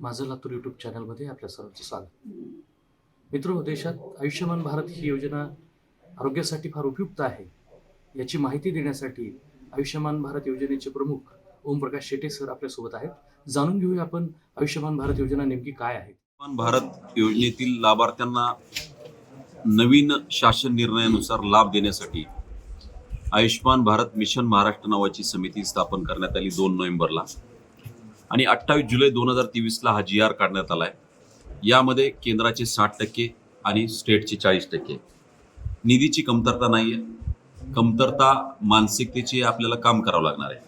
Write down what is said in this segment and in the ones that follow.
माझं लातूर यूट्यूब चॅनलमध्ये आपल्या सर्वांचं स्वागत. मित्र देशात आयुष्यमान भारत ही योजना आरोग्यासाठी फार उपयुक्त आहे याची माहिती देण्यासाठी आयुष्यमान भारत योजनेचे प्रमुख ओमप्रकाश शेटे सर आपल्यासोबत आहेत. जाणून घेऊया आपण आयुष्यमान भारत योजना नेमकी काय आहे? आयुष्यमान भारत योजनेतील लाभार्थ्यांना नवीन शासन निर्णयानुसार लाभ देण्यासाठी आयुष्यमान भारत मिशन महाराष्ट्र नावाची समिती स्थापन करण्यात आली दोन नोव्हेंबरला. आणि अठ्ठावीस जुलै दोन हजार तेवीसला हा जी आर काढण्यात आला आहे यामध्ये केंद्राचे साठ टक्के आणि स्टेटचे चाळीस टक्के. निधीची कमतरता नाही आहे कमतरता मानसिकतेची आपल्याला काम करावं लागणार आहे.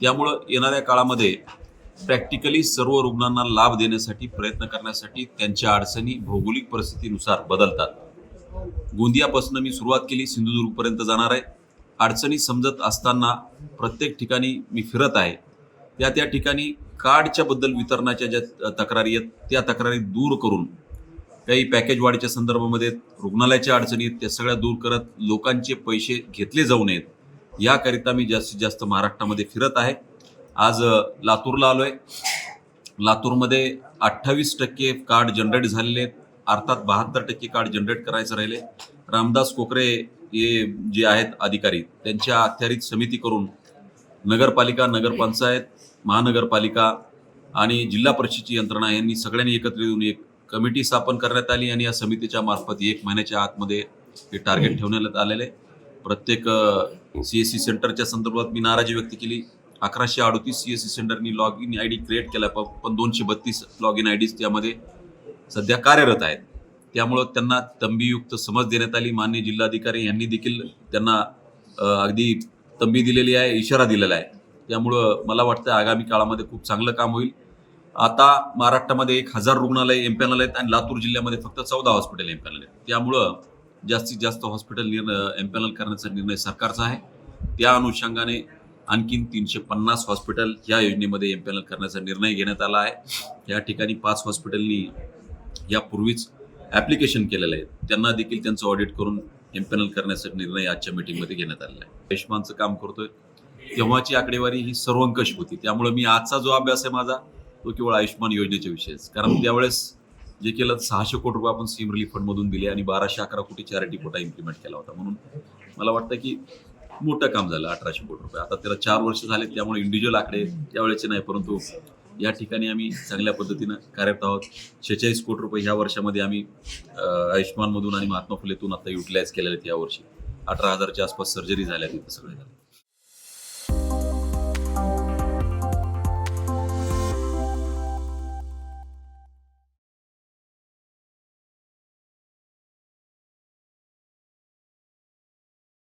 त्यामुळं येणाऱ्या काळामध्ये प्रॅक्टिकली सर्व रुग्णांना लाभ देण्यासाठी प्रयत्न करण्यासाठी त्यांच्या अडचणी भौगोलिक परिस्थितीनुसार बदलतात. गोंदियापासून मी सुरुवात केली सिंधुदुर्गपर्यंत जाणार आहे. अडचणी समजत असताना प्रत्येक ठिकाणी मी फिरत आहे. त्या त्या ठिकाणी कार्डच्या बद्दल वितरणाच्या ज्या तक्रारी आहेत त्या तक्रारी दूर करून काही पॅकेज वाढीच्या संदर्भामध्ये रुग्णालयाच्या अडचणी आहेत त्या सगळ्या दूर करत लोकांचे पैसे घेतले जाऊ नयेत याकरिता मी जास्तीत जास्त महाराष्ट्रामध्ये फिरत आहे. आज लातूरला आलो आहे लातूरमध्ये अठ्ठावीस टक्के कार्ड जनरेट झालेले आहेत. अर्थात बहात्तर टक्के कार्ड जनरेट करायचं राहिले. रामदास कोकरे हे जे आहेत अधिकारी त्यांच्या अखत्यारीत समिती करून नगरपालिका नगरपंचायत महानगरपालिका आणि जिल्हा परिषदेची यंत्रणा यांनी सगळ्यांनी एकत्र येऊन एक कमिटी स्थापन करण्यात आली आणि या समितीच्या मार्फत एक महिन्याच्या आतमध्ये हे टार्गेट ठेवण्यात आलेले. प्रत्येक सी एस सी सेंटरच्या संदर्भात मी नाराजी व्यक्त केली. अकराशे अडतीस C S C सेंटरनी log in I D create केला प- पण दोनशे बत्तीस लॉग इन आय डीज त्यामध्ये. सध्या कार्यरत आहेत. त्यामुळं त्यांना तंबीयुक्त समज देण्यात आली. मान्य जिल्हाधिकारी यांनी देखील त्यांना अगदी तंबी दिलेली आहे इशारा दिलेला आहे. त्यामुळं मला वाटतं आगामी काळामध्ये खूप चांगलं काम होईल. आता महाराष्ट्रामध्ये एक हजार रुग्णालय एम पॅनल आहेत आणि लातूर जिल्ह्यामध्ये फक्त चौदा हॉस्पिटल एम पॅनल आहेत. त्यामुळं जास्तीत जास्त हॉस्पिटल निर्णय एम पॅनल करण्याचा निर्णय सरकारचा आहे. त्या अनुषंगाने आणखीन तीनशे पन्नास हॉस्पिटल या योजनेमध्ये एम पॅनल करण्याचा निर्णय घेण्यात आला आहे. या ठिकाणी पाच हॉस्पिटलनी यापूर्वीच ॲप्लिकेशन केलेलं आहे. त्यांना देखील त्यांचं ऑडिट करून एम्पॅनल करण्यासाठी निर्णय आजच्या मीटिंगमध्ये घेण्यात आलेला आहे. आयुष्यमानचं काम करतोय. तेव्हाची आकडेवारी ही सर्वंकष होती. त्यामुळे मी आजचा जो अभ्यास आहे माझा तो केवळ आयुष्यमान योजनेच्या विषयीच. कारण त्यावेळेस जे केलं सहाशे कोटी रुपये आपण सीम रिलीफ फंडमधून दिले आणि बाराशे अकरा कोटी चॅरिटी कोटा इम्प्लिमेंट केला होता. म्हणून मला वाटतं की मोठं काम झालं अठराशे कोटी रुपये. आता त्याला चार वर्ष झाले त्यामुळे इंडिव्हिज्युअल आकडे त्यावेळेचे नाही परंतु या ठिकाणी आम्ही चांगल्या पद्धतीनं कार्यरत आहोत. शेहेचाळीस कोटी रुपये ह्या वर्षामध्ये आम्ही आयुष्यमानमधून आणि महात्मा फुलेतून आता युटिलाइज केलेले आहेत यावर्षी अठरा हजारच्या आसपास सर्जरी झाल्या तिथं सगळ्या झाले.